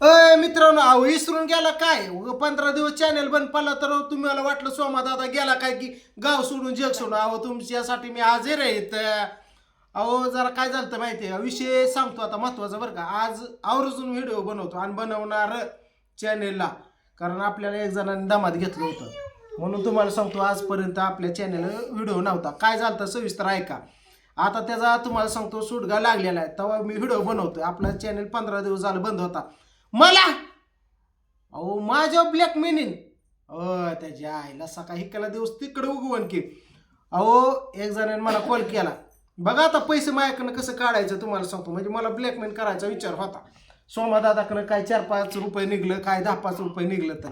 अय मित्रांनो अहो विसरून गेला काय? पंधरा दिवस चॅनल बंद पडला तर तुम्हाला वाटलं सोमा दादा गेला काय की गाव सोडून जग सोडून. अहो तुमच्यासाठी मी हजेर आहेत अहो जरा काय झालं माहिती आहे विषय सांगतो आता महत्त्वाचा बरं का. आज आवर्जून व्हिडिओ बनवतो आणि बनवणार चॅनेलला कारण आपल्याला एक जणांनी दमात घेतलं होतं. म्हणून तुम्हाला सांगतो आजपर्यंत आपल्या चॅनेल व्हिडिओ नव्हता. काय झालं तर सविस्तर ऐका. आता त्याचा तुम्हाला सांगतो सुटगा लागलेला आहे. तेव्हा मी व्हिडिओ बनवतो आपला चॅनेल पंधरा दिवस झालं बंद होता. मला? अहो माझ्या ब्लॅक अ त्याच्या आईला सकाळी केला दिवस तिकडे उगवण की. अहो एक जणांनी मला कॉल केला. बघा आता पैसे माझ्याकडनं कसं काढायचं तुम्हाला सांगतो. म्हणजे मला ब्लॅकमेल करायचा विचार होता. सोमादादाकडं काय चार पाच रुपये निघलं काय दहा पाच रुपये निघलं तर.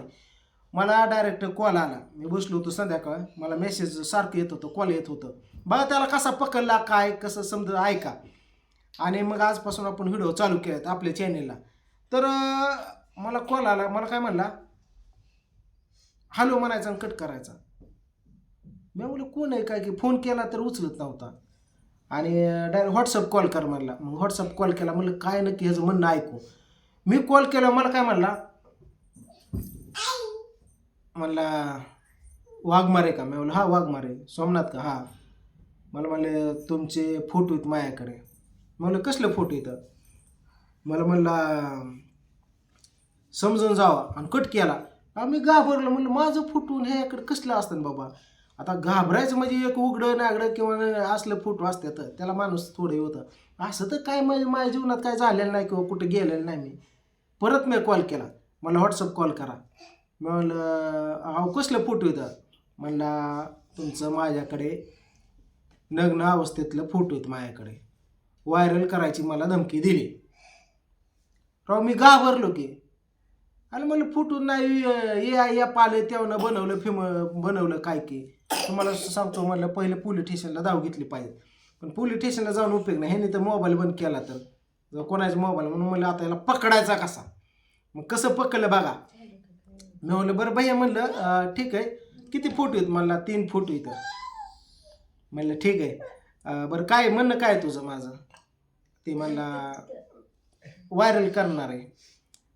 मला डायरेक्ट कॉल आला. मी बसलो होतो संध्याकाळ. मला मेसेज सारखं येत होतं कॉल येत होतं. बघा त्याला कसा पकडला काय कसं समजा ऐका. आणि मग आजपासून आपण व्हिडिओ चालू केलेत आपल्या चॅनेलला तर मला कॉल आला. मला काय म्हणला? हॅलो म्हणायचा आणि कट करायचा. मी म्हणलं कोण आहे? काय की? फोन केला तर उचलत नव्हता. आणि डायरेक्ट व्हॉट्सअप कॉल कर म्हणला. मग व्हॉट्सअप कॉल केला. म्हणलं काय नक्की ह्याचं म्हणणं ऐकू. मी कॉल केला. मला काय म्हणला? म्हणला वाघमारे का? मी म्हणलं हा वाघमारे सोमनाथ का? हा. मला म्हणले तुमचे फोटो आहेत माझ्याकडे. म्हणलं कसले फोटो येतं मला म्हणला समजून जावा. आणि कट केला. आम्ही घाबरलो. म्हणलं माझं फुटून ह्याकडे कसलं असतं बाबा? आता घाबरायचं म्हणजे एक उघडं नागडं किंवा असलं फुटू असतं तर. त्याला माणूस थोडं होतं. असं तर काय म्हणजे माझ्या जीवनात काय झालेलं नाही किंवा कुठं गेलेलं नाही मी. परत मी कॉल केला. मला व्हॉट्सअप कॉल करा. म्हणलं अहो कसलं फोटो येतं म्हणला तुमचं माझ्याकडे नग्न अवस्थेतलं फोटो आहेत माझ्याकडे. व्हायरल करायची मला धमकी दिली. राव मी घाबरलो की. आणि म्हणलं फुटून नाही ये या पाले तेव्हा बनवलं फिम बनवलं काय की. तुम्हाला सांगतो म्हणलं पहिले पोलीस स्टेशनला धाव घेतली पाहिजे. पण पोलीस स्टेशनला जाऊन उपयोग नाही. ह्याने तर मोबाईल बंद केला तर. कोणाचा मोबाईल म्हणून म्हणलं आता याला पकडायचा कसा? मग कसं पकडलं बघा. मी म्हणलं बरं भैया म्हणलं ठीक आहे. किती फोटो आहेत? म्हणला तीन फोटो इथं. म्हणलं ठीक आहे. बरं काय म्हणणं काय तुझं माझं? ते म्हणला व्हायरल करणार आहे.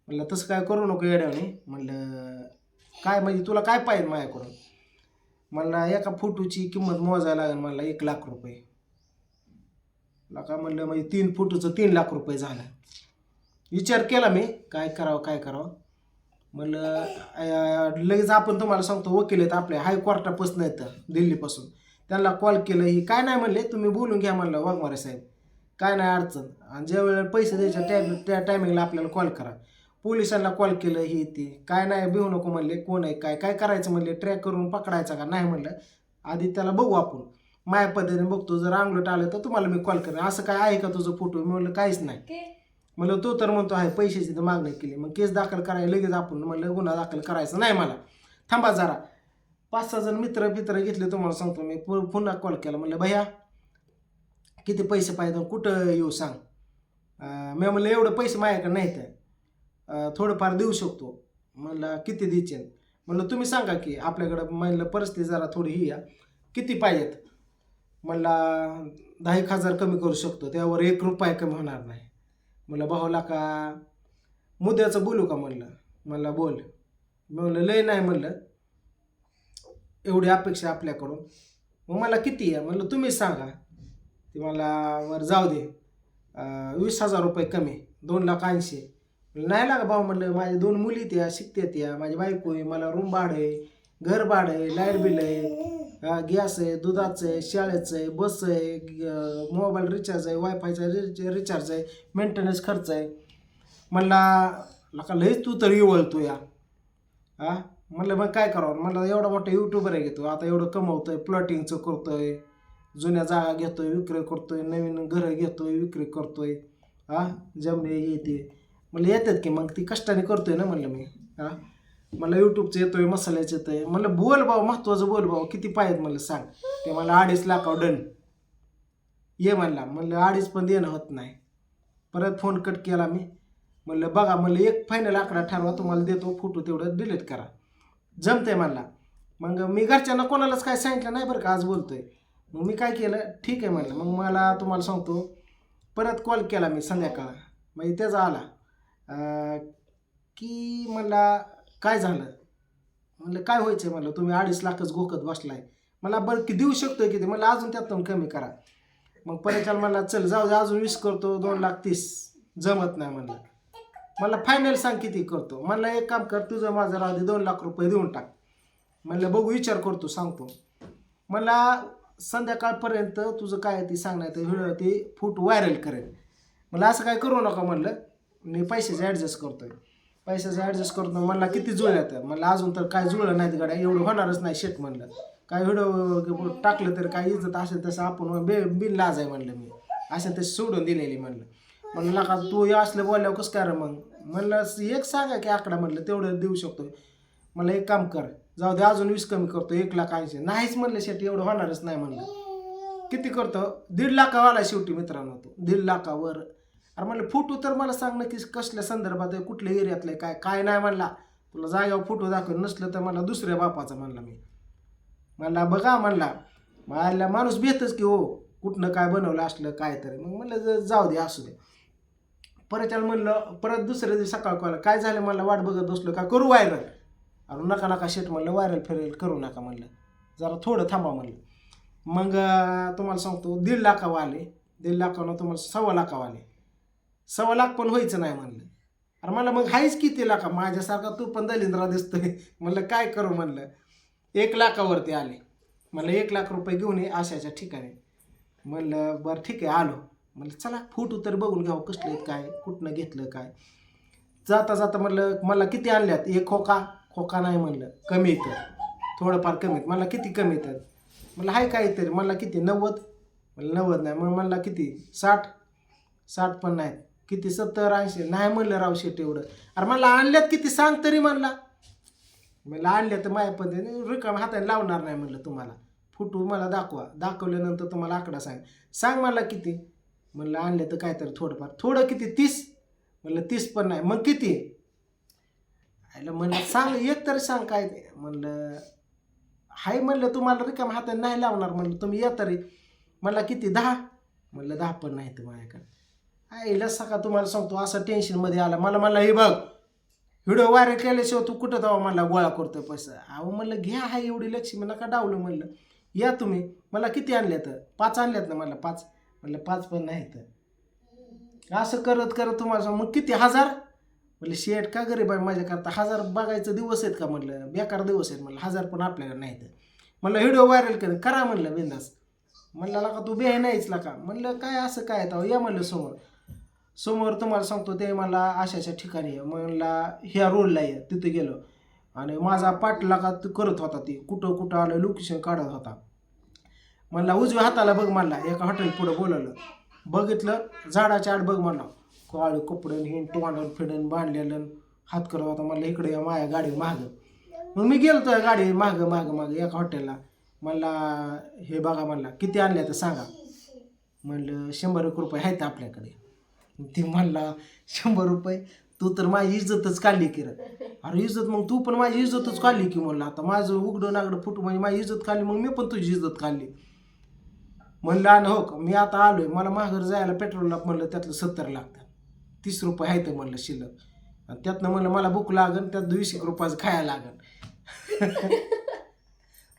म्हणलं तसं काय करू नको येड्याने म्हणलं काय म्हणजे तुला काय पाहिजे माझ्याकडून? म्हणला एका फोटोची किंमत मोजायला लागेल. म्हणला एक लाख रुपये. का काय म्हणलं म्हणजे तीन फोटोचं तीन लाख रुपये झालं. विचार केला मी काय करावं काय करावं. म्हणलं लगेच आपण तुम्हाला सांगतो वकील आहेत आपल्या हायकोर्टापासून येतं दिल्लीपासून. त्यांना कॉल केलं ही काय नाही म्हणले तुम्ही बोलून घ्या म्हणलं वाघमारे साहेब. काय नाही अडचण. आणि ज्या वेळेला पैसे द्यायच्या त्या त्या टायमिंगला आपल्याला कॉल करा. पोलिसांना कॉल केलं ही ती. काय नाही भिवू नको म्हणले. कोण आहे काय काय करायचं म्हणले? ट्रॅक करून पकडायचा का? नाही म्हणलं. आधी त्याला बघू आपण. माझ्या पद्धतीने बघतो. जर अंगलट आलं तर तुम्हाला मी कॉल करेन. असं काय आहे का तुझं फोटो मी म्हणलं काहीच नाही. म्हणलं तो तर म्हणतो आहे पैशाची तर मागणी केली. मग केस दाखल करायला लगेच आपण म्हणलं गुन्हा दाखल करायचा नाही मला. थांबा जरा. पाच सहा जण मित्र मित्र घेतले तुम्हाला सांगतो मी. पुन्हा कॉल केला. म्हणलं भैया किती पैसे पाहिजे कुठं येऊ सांग? मी म्हणलं एवढं पैसे माझ्याकडे नाहीत. तर थोडंफार देऊ शकतो. म्हणलं किती द्यायचे म्हणलं तुम्ही सांगा की आपल्याकडं म्हणलं परिस्थिती जरा थोडी ही या किती पाहिजेत? म्हणला दहा एक हजार कमी करू शकतो. त्यावर एक रुपया कमी होणार नाही. म्हणलं भाऊला का मुद्द्याचं बोलू का म्हणलं? म्हणला बोल. मी म्हणलं लय नाही म्हणलं. एवढी अपेक्षा आपल्याकडून. मग मला किती आहे? म्हणलं तुम्हीच सांगा. ते मला वर जाऊ दे. वीस हजार रुपये कमी दोन लाख ऐंशी. नाही लागा भाऊ म्हणलं माझ्या दोन मुली त्या शिकतात या माझी बायको आहे मला रूम भाडं आहे घर भाडं आहे लाइट बिल आहे गॅस आहे दुधाचं आहे शाळेचं आहे बस आहे मोबाईल रिचार्ज आहे वायफायचा रिच रिचार्ज आहे मेंटेनन्स खर्च आहे. म्हणला लका लईच तू तर इवळतो या. हा म्हणलं मग काय करावं? म्हणलं एवढा मोठा युट्यूबर आहे घेतो आता एवढं कमवतोय प्लॉटिंगचं करतोय. जुन्या जागा घेतोय विक्री करतोय नवीन घरं घेतोय विक्री करतोय. हा? जमणे येते म्हणलं येतात की मग ती कष्टाने करतोय ना म्हणलं मी. हा? मला यूट्यूबचं येतोय मसाल्याचं येतोय. म्हणलं बोल भाऊ महत्वाचं बोल भाऊ किती पाहिजेत म्हणलं सांग. ते मला अडीच लाखावर डन ये म्हणला म्हणलं अडीच पण देणं होत नाही. परत फोन कट केला मी. म्हणलं बघा म्हणलं एक फायनल आकडा ठरवा तुम्हाला देतो फोटो तेवढं डिलीट करा. जमतंय म्हणला. मग मी घरच्यांना कोणालाच काय सांगितलं नाही बरं का आज बोलतोय. मग मी काय केलं? ठीक आहे म्हणलं मग मला तुम्हाला सांगतो. परत कॉल केला मी संध्याकाळ. म्हणजे त्याचा आला. की मला काय झालं? म्हणलं काय व्हायचं आहे म्हणलं तुम्ही अडीच लाखच गोकत बसलाय. मला बरं की देऊ शकतोय किती मला अजून त्यातून कमी करा. मग पर्यटन मला चल जाऊ दे अजून वीस करतो दोन लाख तीस. जमत नाही म्हणलं. मला फायनल सांग किती करतो? म्हणलं एक काम कर तुझं माझं राहू दे दोन लाख रुपये देऊन टाक. म्हणलं बघू विचार करतो सांगतो. मला संध्याकाळपर्यंत तुझं काय आहे ते सांगणार ते व्हिडिओ ते फूट व्हायरल करेल. मला असं काय करू नका म्हणलं. मी पैशाचं ॲडजस्ट करतोय. पैशाचं ॲडजस्ट करतो मला किती जुळल्यात? म्हणलं अजून तर काय जुळलं नाहीत गाड्या एवढं होणारच नाही शेत म्हणलं. काय व्हिडिओ टाकलं तर काय इज्जत असेल तसं आपण बे बिन लाज आहे म्हणलं मी. असेल तसं सोडून दिलेली म्हणलं. म्हणलं का तू हे असलं बोलल्यावर कसं काय मग? म्हणलं एक सांगा की आकडा म्हणलं तेवढं देऊ शकतो मला एक काम कर जाऊ दे अजून वीस कमी करतो एक लाख ऐंशी. नाहीच म्हणलं शेट एवढं होणारच नाही म्हणलं. किती करतो? दीड लाखावाला शेवटी मित्रांनो तो. दीड लाखावर. अरे म्हणलं फोटो तर मला सांग की कसल्या संदर्भात आहे कुठल्या एरियातलं काय काय नाही म्हणला. तुला जागेवर फोटो दाखव नसलं तर मला दुसऱ्या बापाचा म्हणला मी. म्हणला बघा म्हणला. मला माणूस भेटच की हो कुठनं काय बनवलं असलं काय तर. मग म्हणलं जाऊ दे असू दे. परत त्याला म्हणलं परत दुसऱ्या दिवशी सकाळ कळलं काय झालं मला वाट बघत बसलो का? करू व्हायरल अरे नका नका शेट म्हणलं व्हायरल फिरेल करू नका म्हणलं. जरा थोडं थांबा म्हणलं. मग तुम्हाला सांगतो दीड लाखावर आले. दीड लाखावर तुम्हाला सव्वा लाखावर आले. सव्वा लाख पण व्हायचं नाही म्हणलं. अरे मला मग हायच किती लाखा? माझ्यासारखा तू पण दलिंद्रा दिसतोय. म्हणलं काय करू म्हणलं? एक लाखावरती आले. म्हणलं एक लाख रुपये घेऊन ये आशाच्या ठिकाणी. म्हणलं बरं ठीक आहे आलो. म्हणलं चला फोटो तर बघून घ्यावं कसले काय कुठनं घेतलं काय. जाता जाता म्हणलं मला किती आणल्यात? एक हो खोका खोका नाही म्हणलं. कमी येतं थोडंफार कमी येत मला किती कमी येतात आहे हाय काहीतरी. मला किती? नव्वद. म्हणलं नव्वद नाही. मग म्हणला किती? साठ. साठ पण नाही. किती? सत्तर ऐंशी. नाही म्हणलं राव शेट एवढं. अरे मला आणल्यात किती? सांग तरी म्हणला. म्हणलं आणल्या तर माझ्या पद्धतीने रिकाम हाताने लावणार नाही म्हणलं तुम्हाला. फुटू मला दाखवा. दाखवल्यानंतर तुम्हाला आकडा सांग. सांग मला किती? म्हणलं आणलं तर काय तर थोडंफार. थोडं किती? तीस. म्हणलं तीस पण नाही. मग किती? आयला म्हणलं सांग एक तरी सांग काय ते. म्हणलं हाय म्हणलं तुम्हाला रिकाम हाताने नाही लावणार. म्हणलं तुम्ही या तरी. म्हणला किती? दहा? म्हणलं दहा पण नाही तर माझ्याकडे. आईला सका तुम्हाला सांगतो असं टेन्शनमध्ये आला. मला म्हणला हे बघ व्हिडिओ व्हायरल केल्याशिवाय तू कुठं जावा मला गोळा करतो पैसा. अहो म्हणलं घ्या हा एवढी लक्ष्मी नका डावलं. म्हणलं या तुम्ही. मला किती आणल्यात? पाच आणल्यात ना. मला पाच. म्हणलं पाच पण नाही तर असं करत करत तुम्हाला सांग, मग किती? हजार? म्हणलं शेट का गरीब आहे माझ्याकरता? हजार बघायचं दिवस आहेत का? म्हणलं बेकार दिवस आहेत. म्हणलं हजार पण आपल्याकडे नाही तर म्हणलं व्हिडिओ व्हायरल कर करा म्हणलं बिंदास. म्हणलं का तू बेह नाहीच का म्हणलं काय असं काय येतं या म्हणलं समोर. समोर तुम्हाला सांगतो ते मला अशाच्या ठिकाणी आहे. म्हणला ह्या रोडला आहे तिथे गेलो. आणि माझा पाठला का ते करत होता ती. कुठं कुठं आलं लोकेशन काढत होता. म्हणला उजव्या हाताला बघ म्हणला एका हॉटेल पुढं बोलवलं. बघितलं झाडाच्या आड बघ म्हणला. काळं कपडे हे तोंडावर फिडन बांधलेलं हात करत होता. म्हणलं इकडे या माझ्या गाडी मागं. मग मी गेलो त्या गाडी मागं मागं मागं एका हॉटेलला. म्हणला हे बघा म्हणला किती आणल्या तर सांगा. म्हणलं शंभर एक रुपये आहेत आपल्याकडे. ती म्हणला शंभर रुपये? तू तर माझी इज्जतच काढली की रे. अरे इज्जत मग तू पण माझी इज्जतच काढली की म्हणलं. आता माझं उघडं नागडं फुटू म्हणजे माझी इज्जत काढली मग मी पण तुझी इज्जत काढली. म्हणलं आणि हो का मी आता आलोय. मला माघार जायला पेट्रोलला म्हणलं त्यातलं सत्तर लागतं. तीस रुपये आहेत म्हणलं शिल्लक. आणि त्यातनं म्हणलं मला भूक लागन त्यात एक रुपयाचं खायला लागन.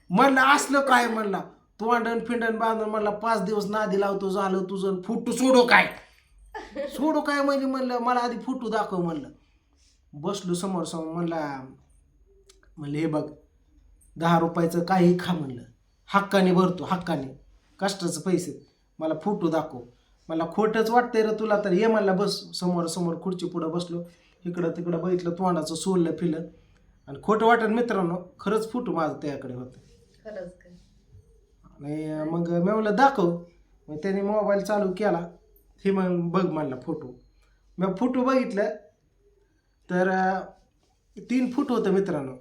म्हणलं असलं काय? म्हणला तोंडण फिंडण बांधून म्हणला पाच दिवस नादी लावतो झालं तुझं फुटू सोडो काय? सोडू काय म्हणजे म्हणलं मला आधी फोटो दाखव म्हणलं. बसलो समोर समोर म्हणला म्हणलं हे बघ दहा रुपयाचं काही खा म्हणलं. हक्काने भरतो हक्काने. कष्टाचं पैसे मला फोटो दाखव. मला खोटंच वाटतंय रे तुला तर ये म्हणला बस समोर समोर खुर्ची पुढं बसलो. इकडं तिकडं बघितलं तोंडाचं सोललं फिलं आणि खोटं वाटत मित्रांनो खरंच फोटो माझं त्याकडे होतं. खरंच आणि मग मी म्हणलं दाखव. मग त्याने मोबाईल चालू केला. हे मग बघ म्हणला फोटो. मी फोटो बघितलं तर अं, तीन फूट होतं मित्रांनो.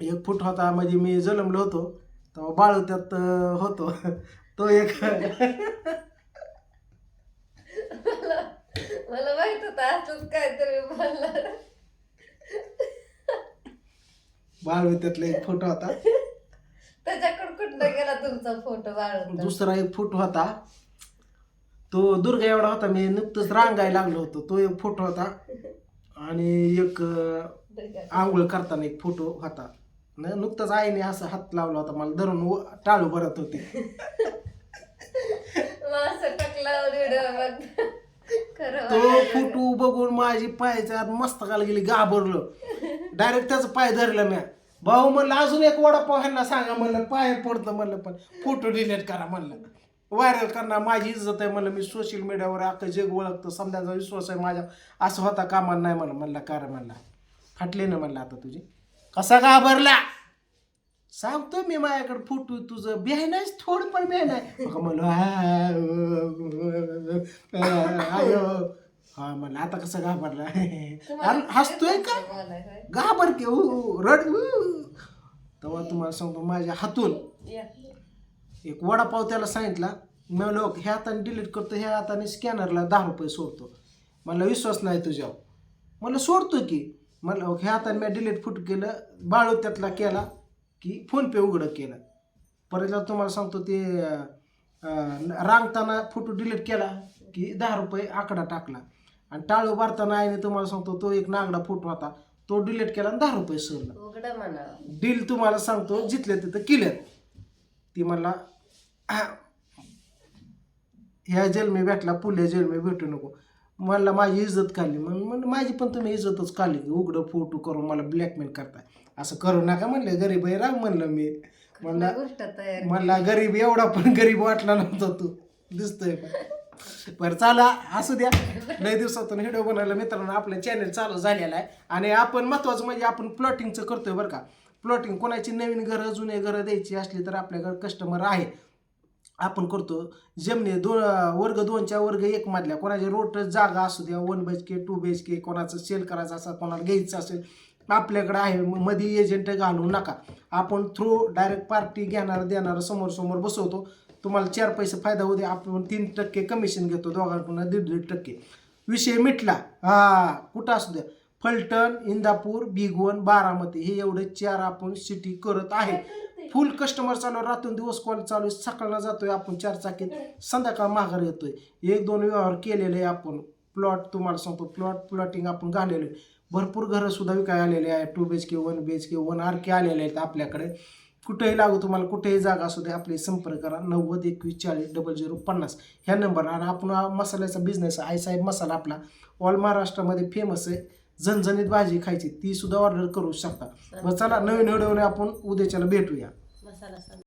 एक फूट होता म्हणजे मी जन्मलो होतो तेव्हा बाळू त्यात अं, होतो. तो एक मला माहीत होतं असंच काहीतरी म्हणलं बाळू त्यातला एक फोटो होता. त्याच्याकडून कुठं गेला तुमचा फोटो वाळून दुसरा एक फोटो होता. तो दुर्गा एवढा होता मी नुकतंच रांगायला लागलो होतो. तो एक फोटो होता. आणि एक अं, आंघोळ करताना एक फोटो होता. न नुकताच आईने असं हात लावला होता मला धरून व- टाळू भरत होते. असं टाकला व्हिडिओ बघ. तो फोटो बघून माझी पायाच्या आत मस्तकाला गेली घाबरलो. डायरेक्ट त्याचा पाय धरला म्या. भाऊ म्हणलं अजून एक वडापाव ह्यांना सांगा म्हणलं पाय पडतं म्हणलं पण फोटो डिलीट करा म्हणलं. व्हायरल करणार माझी इज्जत आहे म्हणलं मी सोशल मीडियावर अख्खं जग ओळखतो समजायचा विश्वास आहे माझ्या. असं होता कामा नाही म्हणलं म्हणलं करा म्हणला. फाटले ना म्हणलं आता तुझी. कसा घाबरला? सांगतो मी माझ्याकडे फोटो तुझं बिहाय नाहीस थोडं पण बिहाय नाही मग म्हणलं "हा, आयो. हा म्हणलं आता कसं घाबरला? अरे हसतोय का? घाबर के रड. तेव्हा तुम्हाला सांगतो माझ्या हातून. एक वडापाव त्याला सांगितला. मी लोक ह्या हाताने डिलीट करतो ह्या हाताने स्कॅनरला दहा रुपये सोडतो. मला विश्वास नाही तुझ्यावर. मला सोडतो की. मला ह्या हाताने मी डिलीट फुट केलं बाळू त्यातला केला. की फोनपे उघडं केलं. परत तुम्हाला सांगतो ते रांगताना फोटो डिलीट केला की दहा रुपये आकडा टाकला. आणि टाळू भरताना आईने तुम्हाला सांगतो तो एक नागडा फोटो होता तो डिलीट केला आणि दहा रुपये सोडला. म्हणा डील तुम्हाला सांगतो जिथल्या तिथं केल्यात. ती मला ह्या जन्मी भेटला पुढल्या जन्मी भेटू नको. मला माझी इज्जत काढली मग म्हणलं माझी पण तुम्ही इज्जतच काढली की उघडं फोटो करून मला ब्लॅकमेल करताय. असं करू नका म्हणलं गरीब आहे राम म्हणलं मी. म्हणलं गोष्ट तयार मला गरीब एवढा पण गरीब वाटला नव्हता तू. दिसतोय बरं चला असू द्या. लय दिवसातून व्हिडिओ बनवायला मित्रांनो आपलं चॅनल चालू झालेलं आहे. आणि आपण महत्वाचं म्हणजे आपण प्लॉटिंगचं करतोय बरं का. प्लॉटिंग कोणाची नवीन घरं जुने घरं द्यायची असली तर आपल्याकडे कस्टमर आहे. आपण करतो. जमिनी दोन वर्ग दोनच्या वर्ग एक मधल्या कोणाच्या रोड जागा असू द्या one B H K two B K कोणाचं सेल करायचं असं कोणाला घ्यायचं असेल आपल्याकडे आहे मध्ये एजंट घालू नका. आपण थ्रू डायरेक्ट पार्टी घेणार देणार समोर समोर बसवतो. तुम्हाला चार पैसे फायदा होऊ दे आपण तीन टक्के कमिशन घेतो दोघांकडून दीड दीड टक्के. विषय मिटला. हा कुठं असू द्या. फलटण इंदापूर बिगवन बारामती हे एवढे चार आपण सिटी करत आहे. फुल कस्टमर चालू रातून दिवस कॉल चालू आहे. सकाळला जातोय आपण चार चाकीत संध्याकाळ माघार येतोय. एक दोन व्यवहार केलेले आहे आपण. प्लॉट तुम्हाला सांगतो प्लॉट प्लॉटिंग आपण घालेलो आहे. भरपूर घरंसुद्धा विकाय आलेले आहे. Two B H K one B H K one R K आलेले आहेत आपल्याकडे. कुठेही लागू तुम्हाला कुठेही जागा असू दे आपले संपर्क करा. नव्वद एकवीस चाळीस डबल झिरो पन्नास ह्या नंबर आणि आपण मसाल्याचा बिझनेस आहे साहेब मसाला आपला ऑल महाराष्ट्रामध्ये फेमस आहे. झणझणीत भाजी खायची ती सुद्धा ऑर्डर करू शकता. मग चला नवीन व्हिडिओने आपण उद्याच्याला भेटूया. मसाला